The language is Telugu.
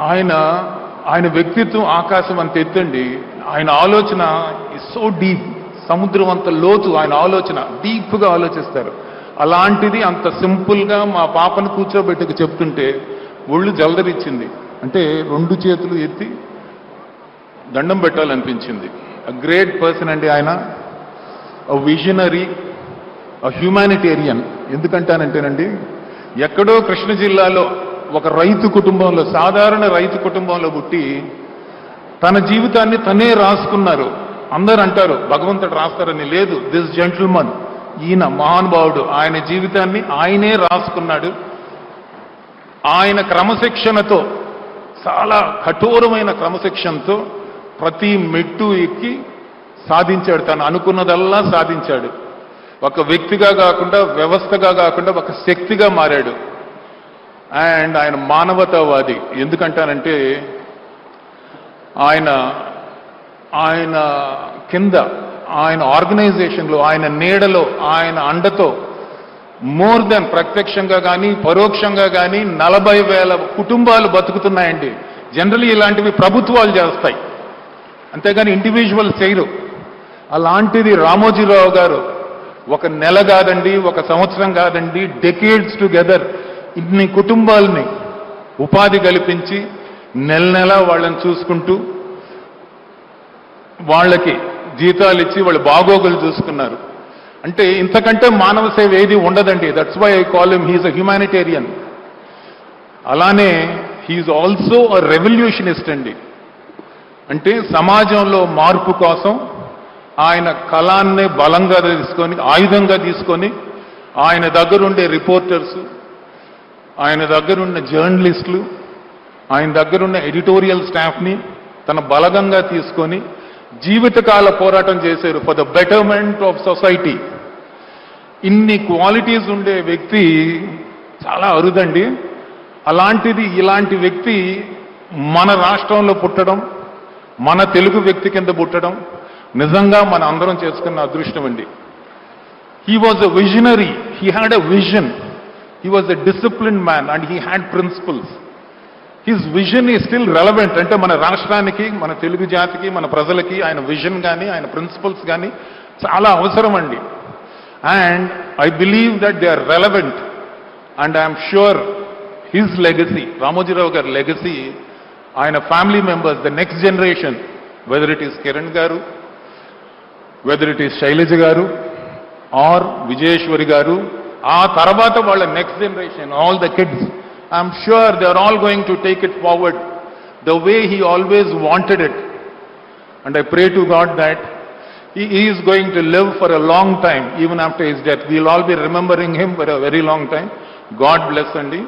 ఆయన ఆయన వ్యక్తిత్వం ఆకాశం అంత ఎత్తండి. ఆయన ఆలోచన సో డీప్ సముద్రం అంత లోతు ఆయన ఆలోచన డీప్గా ఆలోచిస్తారు. అలాంటిది అంత సింపుల్గా మా పాపను కూర్చోబెట్టుకు చెప్తుంటే ఒళ్ళు జలదరిచ్చింది అంటే రెండు చేతులు ఎత్తి దండం పెట్టాలనిపించింది. గ్రేట్ పర్సన్ అండి ఆయన. విజనరీ హ్యూమానిటేరియన్ ఎందుకంటానంటేనండి ఎక్కడో కృష్ణ జిల్లాలో ఒక రైతు కుటుంబంలో సాధారణ రైతు కుటుంబంలో పుట్టి తన జీవితాన్ని తనే రాసుకున్నారు. అందరు అంటారు భగవంతుడు రాస్తారని లేదు దిస్ జెంటిల్మన్ ఈయన మహానుభావుడు ఆయన జీవితాన్ని ఆయనే రాసుకున్నాడు. ఆయన క్రమశిక్షణతో చాలా కఠోరమైన క్రమశిక్షణతో ప్రతి మెట్టు ఎక్కి సాధించాడు. తను అనుకున్నదల్లా సాధించాడు. ఒక వ్యక్తిగా కాకుండా వ్యవస్థగా కాకుండా ఒక శక్తిగా మారాడు. అండ్ ఆయన మానవతావాది. ఎందుకంటానంటే ఆయన ఆయన కింద ఆయన ఆర్గనైజేషన్లో ఆయన నీడలో ఆయన అండతో మోర్ దెన్ ప్రత్యక్షంగా కానీ పరోక్షంగా కానీ నలభై వేల కుటుంబాలు బతుకుతున్నాయండి. జనరలీ ఇలాంటివి ప్రభుత్వాలు చేస్తాయి. అంతేగాని ఇండివిజువల్ చేయరు. అలాంటిది రామోజీరావు గారు ఒక నెల కాదండి ఒక సంవత్సరం కాదండి డెకేడ్స్ టుగెదర్ ఇన్ని కుటుంబాలని ఉపాధి కల్పించి నెల నెల వాళ్ళని చూసుకుంటూ వాళ్ళకి జీతాలు ఇచ్చి వాళ్ళు బాగోగులు చూసుకున్నారు. అంటే ఇంతకంటే మానవ సేవ ఏది ఉండదండి. That's why I call him a humanitarian అలానే he is also a revolutionist అండి. అంటే సమాజంలో మార్పు కోసం ఆయన కళాన్నే బలంగా తీసుకొని ఆయుధంగా తీసుకొని ఆయన దగ్గరుండే రిపోర్టర్స్ ఆయన దగ్గరున్న జర్నలిస్టులు ఆయన దగ్గరున్న ఎడిటోరియల్ స్టాఫ్ని తన బలగంగా తీసుకొని జీవితకాల పోరాటం చేశారు. For the betterment of society ఇన్ని క్వాలిటీస్ ఉండే వ్యక్తి చాలా అరుదండి. అలాంటిది ఇలాంటి వ్యక్తి మన రాష్ట్రంలో పుట్టడం మన తెలుగు వ్యక్తి కింద పుట్టడం నిజంగా మన అందరం చేసుకున్న అదృష్టం అండి. He was a visionary he had a vision he was a discipline man and he had principles his vision is still relevant అంటే మన రాష్ట్రానికి మన తెలుగు జాతికి మన ప్రజలకి ఆయన విజన్ కానీ ఆయన ప్రిన్సిపల్స్ కానీ చాలా అవసరం అండి. And I believe that they are relevant and I'm sure his legacy Ramoji Rao గారి లెగసీ ఆయన family members the next generation whether it is Kiran గారు వెదర్ ఇట్ ఈస్ శైలజ గారు ఆర్ విజయేశ్వరి గారు ఆ తర్వాత వాళ్ళ next generation all the kids I'm sure they are all going to take it forward the way he always wanted it and I pray to God that he is going to live for a long time even after his death we'll all be remembering him for a very long time god bless అండి